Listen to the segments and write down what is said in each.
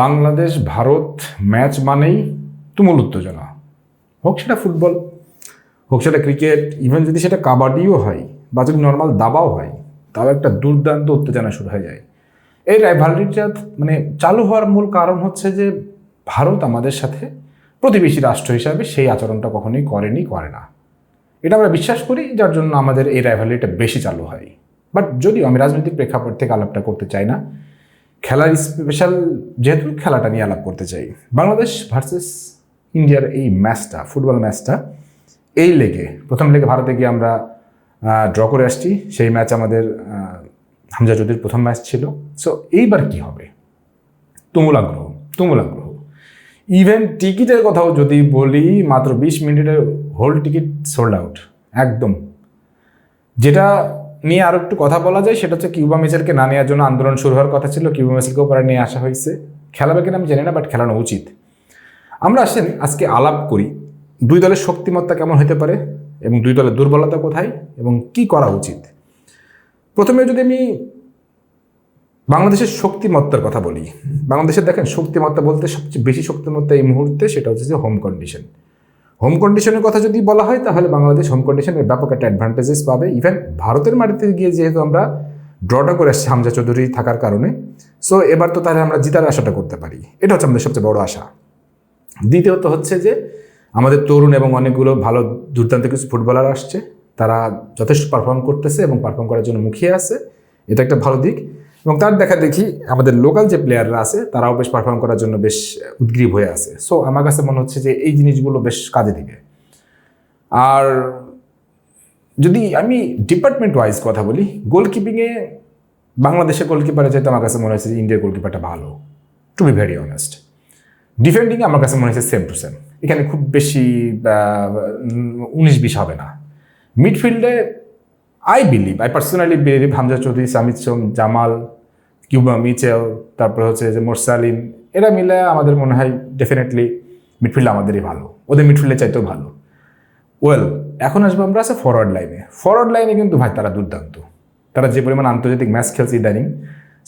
Bangladesh, Bharat, match মানেই তুমুল উত্তেজনা। হোক সেটা ফুটবল, হোক সেটা ক্রিকেট ইভেন যদি সেটা কাবাডিও হয় বা যদি নর্মাল দাবাও হয়, তাও একটা দুর্দান্ত উত্তেজনা শুরু হয়ে যায়। এই রাইভালরিটা মানে চালু হওয়ার মূল কারণ হচ্ছে যে ভারত আমাদের সাথে প্রতিবেশী রাষ্ট্র হিসাবে সেই আচরণটা কখনোই করেনি, করে না। এটা আমরা বিশ্বাস করি, যার জন্য আমাদের এই রাইভালরিটা বেশি চালু হয়। বাট যদিও আমি রাজনৈতিক প্রেক্ষাপট থেকে আলাপটা করতে চাই না খেলার স্পেশাল যেহেতু খেলাটা নিয়ে আলাপ করতে চাই, বাংলাদেশ ভার্সেস ইন্ডিয়ার এই ম্যাচটা ফুটবল ম্যাচটা, এই লেগে, প্রথম লেগে ভারতে গিয়ে আমরা ড্র করে আসছি। সেই ম্যাচ আমাদের হামজা চৌধুরীর প্রথম ম্যাচ ছিল। সো এইবার কি হবে? তুমুল আগ্রহ তুমুল আগ্রহ। ইভেন টিকিটের কথাও যদি বলি, মাত্র বিশ মিনিটের হোল টিকিট সোল্ড আউট একদম। যেটা নিয়ে আরও একটু কথা বলা যায়, সেটা হচ্ছে কিউবা মিচেলকে না নেওয়ার জন্য আন্দোলন শুরু হওয়ার কথা ছিল, কিউবা মিচেলকেও পরে নিয়ে আসা হয়েছে। খেলাবে কিনা আমি জানি না বাট খেলানো উচিত। আমরা আসেন, আজকে আলাপ করি, দুই দলের শক্তিমত্তা কেমন হতে পারে এবং দুই দলের দুর্বলতা কোথায় এবং কি করা উচিত? প্রথমে যদি আমি বাংলাদেশের শক্তিমত্তার কথা বলি, বাংলাদেশের দেখেন, শক্তিমত্তা বলতে সবচেয়ে বেশি শক্তিমত্তা এই মুহূর্তে সেটা হচ্ছে যে হোম কন্ডিশন হোম কন্ডিশনের কথা যদি বলা হয়, তাহলে বাংলাদেশ হোম কন্ডিশনের ব্যাপক একটা অ্যাডভান্টেজেস পাবে। ইভেন ভারতের মাটিতে গিয়ে যেহেতু আমরা ড্রটা করে আসছি হামজা চৌধুরী থাকার কারণে সো এবার তো তাহলে আমরা জিতার আশাটা করতে পারি। এটা হচ্ছে আমাদের সবচেয়ে বড় আশা। দ্বিতীয়ত হচ্ছে যে, আমাদের তরুণ এবং অনেকগুলো ভালো দুর্দান্ত কিছু ফুটবলার আসছে। তারা যথেষ্ট পারফর্ম করতেছে এবং পারফর্ম করার জন্য মুখিয়ে আছে। এটা একটা ভালো দিক। এবং তার দেখা দেখি আমাদের লোকাল যে প্লেয়াররা আছে, তারাও বেশ পারফর্ম করার জন্য বেশ উদ্গ্রীব হয়ে আছে। সো আমার কাছে মনে হচ্ছে যে এই জিনিসগুলো বেশ কাজে দিবে। আর যদি আমি ডিপার্টমেন্ট ওয়াইজ কথা বলি গোলকিপিংয়ে বাংলাদেশের গোলকিপারে যেহেতু আমার কাছে মনে হচ্ছে যে ইন্ডিয়ার গোলকিপারটা ভালো টু বি ভেরি অনেস্ট ডিফেন্ডিংয়ে আমার কাছে মনে হচ্ছে সেম টু সেম এখানে খুব বেশি উনিশ বিশ হবে না। মিডফিল্ডে I believe I personally believe Hamza Chowdhury Samit Shome Jamal Cuba Mitchell তারপর হচ্ছে যে মোরসালিন এরা মিলে আমাদের মনে হয় ডেফিনেটলি মিডফিল্ড আমাদেরই ভালো। ওদের মিডফিল্ডে চাইতেও ভালো। ওয়েল এখন আসব আমরা আছে ফরওয়ার্ড লাইনে ফরওয়ার্ড লাইনে কিন্তু ভাই তারা দুর্দান্ত। তারা যে পরিমাণ আন্তর্জাতিক ম্যাচ খেলছে ইদানিং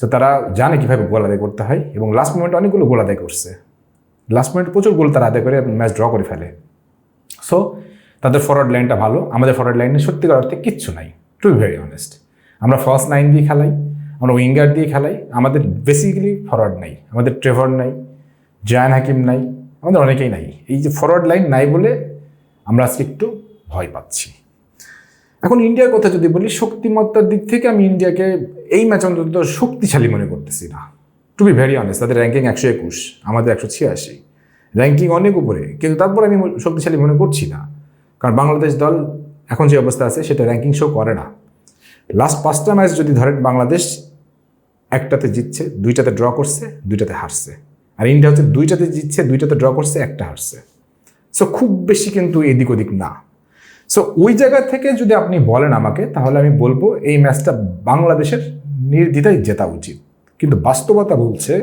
সো তারা জানে কীভাবে গোল আদায় করতে হয় এবং লাস্ট মোমেন্টে অনেকগুলো গোল আদায় করছে। লাস্ট মিনিট প্রচুর গোল তারা আদায় করে ম্যাচ ড্র করে ফেলে। সো তাদের ফরওয়ার্ড লাইনটা ভালো। আমাদের ফরওয়ার্ড লাইনে সত্যিকার অর্থে কিচ্ছু নাই। টু বি ভেরি অনেস্ট আমরা ফার্স্ট নাইন দিয়ে খেলাই, আমরা উইঙ্গার দিয়ে খেলাই, আমাদের বেসিক্যালি ফরওয়ার্ড নাই, আমাদের ট্রেভার নাই জায়ান হাকিম নাই, আমাদের অনেকেই নাই। এই যে ফরওয়ার্ড লাইন নাই বলে আমরা আজকে একটু ভয় পাচ্ছি। এখন ইন্ডিয়ার কথা যদি বলি, শক্তিমত্তার দিক থেকে আমি ইন্ডিয়াকে এই ম্যাচ অন্তত শক্তিশালী মনে করতেছি না। টু বি ভেরি অনেস্ট তাদের র্যাঙ্কিং একশো একুশ, আমাদের একশো ছিয়াশি। র্যাঙ্কিং অনেক উপরে, কিন্তু তারপর আমি শক্তিশালী মনে করছি না। কারণ বাংলাদেশ দল এখন যে অবস্থা আছে, সেটা র্যাঙ্কিং শো করে না। লাস্ট পাঁচটা ম্যাচ যদি ধরেন বাংলাদেশ, একটাতে জিতছে, দুইটাতে ড্র করছে, দুইটাতে হারছে। আর ইন্ডিয়া হচ্ছে দুইটাতে জিতছে, দুইটাতে ড্র করছে, একটা হারছে। সো খুব বেশি কিন্তু এদিক ওদিক না। সো ওই জায়গা থেকে যদি আপনি বলেন আমাকে, তাহলে আমি বলব এই ম্যাচটা বাংলাদেশের নির্দ্বিধায় জেতা উচিত। কিন্তু বাস্তবতা বলছে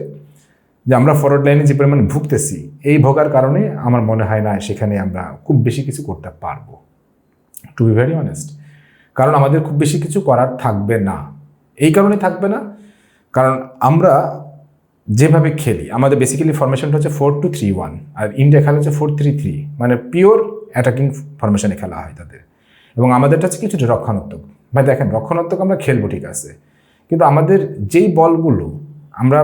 যে আমরা ফরওয়ার্ড লাইনে যে পরিমাণে ভুগতেছি, এই ভোগার কারণে আমার মনে হয় না সেখানে আমরা খুব বেশি কিছু করতে পারব। টু বি ভেরি অনেস্ট কারণ আমাদের খুব বেশি কিছু করার থাকবে না। এই কারণে থাকবে না, কারণ আমরা যেভাবে খেলি, আমাদের বেসিক্যালি ফরমেশনটা হচ্ছে ফোর টু থ্রি ওয়ান আর ইন্ডিয়া খেলা হচ্ছে ফোর থ্রি থ্রি মানে পিওর অ্যাটাকিং ফরমেশনে খেলা হয় তাদের। এবং আমাদেরটা হচ্ছে কিছুটা রক্ষণাত্মক। ভাই দেখেন, রক্ষণাত্মক আমরা খেলব ঠিক আছে, কিন্তু আমাদের যেই বলগুলো আমরা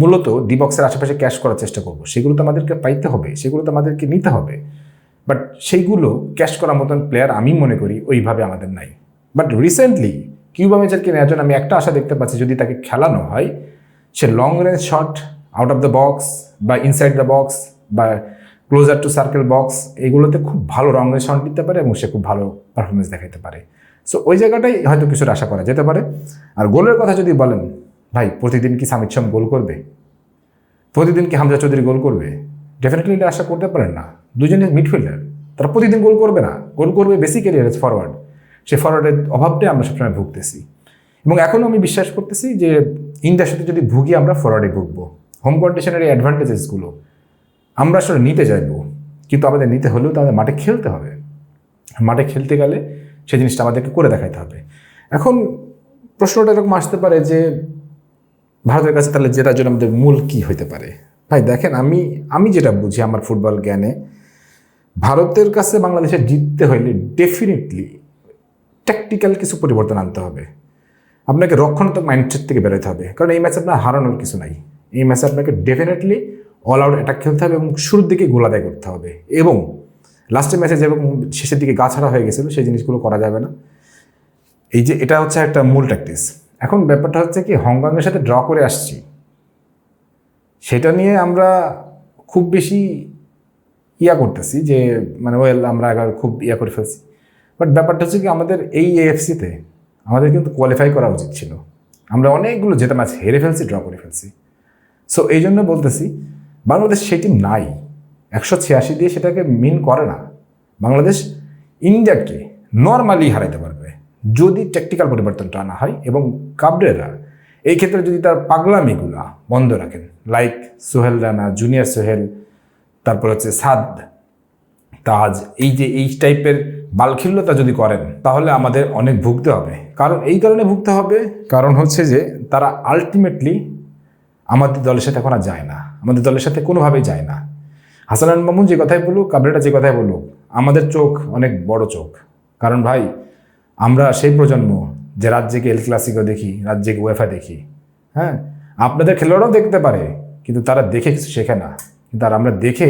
মূলত ডি বক্সের আশেপাশে ক্যাশ করার চেষ্টা করব, সেগুলো তো আমাদেরকে পাইতে হবে, সেগুলো তো আমাদেরকে নিতে হবে। বাট সেইগুলো ক্যাশ করার মতন প্লেয়ার আমি মনে করি ওইভাবে আমাদের নাই। বাট রিসেন্টলি কিউবা মেজারকে নেওয়ার জন্য আমি একটা আশা দেখতে পাচ্ছি, যদি তাকে খেলানো হয়, সে long range shot out of the box বা ইনসাইড দ্য বক্স বা ক্লোজার টু সার্কেল বক্স এগুলোতে খুব ভালো রং রেঞ্জ শট দিতে পারে এবং সে খুব ভালো পারফরমেন্স দেখাতে পারে। সো ওই জায়গাটাই হয়তো কিছুটা আশা করা যেতে পারে। আর গোলের কথা যদি বলেন, ভাই, প্রতিদিন কি সামিদ গোল করবে? প্রতিদিন কি হামজা চৌধুরী গোল করবে? ডেফিনেটলি এটা আশা করতে পারেন না। দুজনের মিডফিল্ডার তারা প্রতিদিন গোল করবে না। গোল করবে বেশি বেসিক্যালি এজ ফরওয়ার্ড সে ফরওয়ার্ডের অভাবটাই আমরা সবসময় ভুগতেছি। এবং এখনও আমি বিশ্বাস করতেছি যে ইন্ডিয়ার সাথে যদি ভুগি আমরা ফরওয়ার্ডে ভুগবো। হোম কন্ডিশনের এই অ্যাডভান্টেজেসগুলো আমরা আসলে নিতে চাইব। কিন্তু আমাদের নিতে হলেও তাদের মাঠে খেলতে হবে। মাঠে খেলতে গেলে সেই জিনিসটা আমাদেরকে করে দেখাতে হবে। এখন প্রশ্নটা এরকম আসতে পারে যে, ভারতের কাছে তাহলে জেতার জন্য আমাদের মূল কী হতে পারে? ভাই, দেখেন আমি আমি যেটা বুঝি আমার ফুটবল জ্ঞানে, ভারতের কাছে বাংলাদেশে জিততে হইলে ডেফিনেটলি ট্যাকটিক্যাল কিছু পরিবর্তন আনতে হবে। আপনাকে রক্ষণাত্মক মাইন্ডসেট থেকে বেরোতে হবে। কারণ এই ম্যাচে আপনার হারানোর কিছু নাই। এই ম্যাচে আপনাকে ডেফিনেটলি অল আউট অ্যাটাক খেলতে হবে এবং শুরুর দিকে গোলাদায় করতে হবে। এবং লাস্টের ম্যাচে যেরকম শেষের দিকে গা ছাড়া হয়ে গেছিল, সেই জিনিসগুলো করা যাবে না। এই যে এটা হচ্ছে একটা মূল প্র্যাকটিস এখন ব্যাপারটা হচ্ছে কি, হংকংয়ের সাথে ড্র করে আসছি। সেটা নিয়ে আমরা খুব বেশি ইয়া করতেছি যে মানে ওয়েল আমরা এবার খুব ইয়া করে ফেলছি। বাট ব্যাপারটা হচ্ছে কি, আমাদের এই এএফসিতে আমাদের কিন্তু কোয়ালিফাই করা উচিত ছিল। আমরা অনেকগুলো যেটা ম্যাচ হেরে ফেলছি ড্র করে ফেলছি। সো এই জন্য বলতেছি, বাংলাদেশ সেই টিম নাই। একশো ছিয়াশি দিয়ে সেটাকে মিন করে না। বাংলাদেশ ইন্ডিয়াকে নর্মালি হারাইতে পারবে। যদি টেকনিক্যাল পরিবর্তনটা আনা হয় এবং কাবরেরা এই ক্ষেত্রে যদি তার পাগলামিগুলা বন্ধ রাখেন লাইক সোহেল রানা জুনিয়র সোহেল, তারপর হচ্ছে সাদ তাজ এই যে এই টাইপের বালখিল্যতা যদি করেন, তাহলে আমাদের অনেক ভুগতে হবে। কারণ এই কারণে ভুগতে হবে, কারণ হচ্ছে যে তারা আলটিমেটলি আমাদের দলের সাথে এখন আর যায় না। আমাদের দলের সাথে কোনোভাবেই যায় না। হাসান মামুন যে কথাই বলুক কাবরেটা যে কথাই বলুক, আমাদের চোখ অনেক বড় চোখ। কারণ ভাই, আমরা সেই প্রজন্ম যে রাজ্যকে এল ক্লাসিকও দেখি, রাজ্যকে ওয়েফা দেখি হ্যাঁ? আপনাদের খেলোয়াড়ও দেখতে পারে, কিন্তু তারা দেখে কিছু শেখে না। কিন্তু আর আমরা দেখে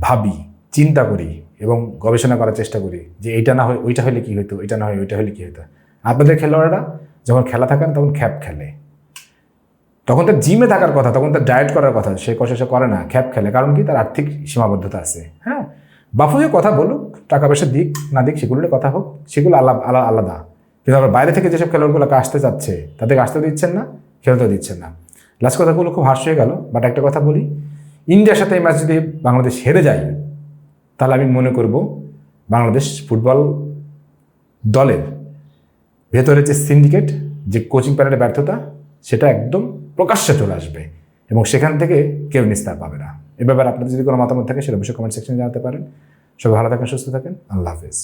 ভাবি, চিন্তা করি এবং গবেষণা করার চেষ্টা করি যে এইটা না হয়, ওইটা হলে কী হতো এটা না হয়, ওইটা হলে কী হতো আপনাদের খেলোয়াড়রা যখন খেলা থাকেন, তখন খ্যাপ খেলে। তখন তার জিমে থাকার কথা, তখন তার ডায়েট করার কথা, সে কষে সে করে না, খ্যাপ খেলে। কারণ কি? তার আর্থিক সীমাবদ্ধতা আছে হ্যাঁ? বাফুয়ে কথা বলুক, টাকা পয়সা দিক, না দিক সেগুলো নিয়ে কথা হোক, সেগুলো আলাদা আলাদা। কিন্তু আবার বাইরে থেকে যেসব খেলোয়াড়গুলোকে আসতে চাচ্ছে, তাদেরকে আসতে দিচ্ছেন না খেলতে দিচ্ছেন না। লাস্ট কথাগুলো খুব হাস্য হয়ে গেল বাট একটা কথা বলি, ইন্ডিয়ার সাথে এই ম্যাচ যদি বাংলাদেশ হেরে যায়, তাহলে আমি মনে করব বাংলাদেশ ফুটবল দলের ভেতরে যে সিন্ডিকেট যে কোচিং প্যানেলের ব্যর্থতা, সেটা একদম প্রকাশ্যে চলে আসবে এবং সেখান থেকে কেউ নিস্তার পাবে না। এ ব্যাপারে আপনাদের যদি কোনো মতামত থাকে, সেটা অবশ্যই কমেন্ট সেকশনে জানাতে পারেন। সবাই ভালো থাকেন, সুস্থ থাকেন। আল্লাহ হাফেজ।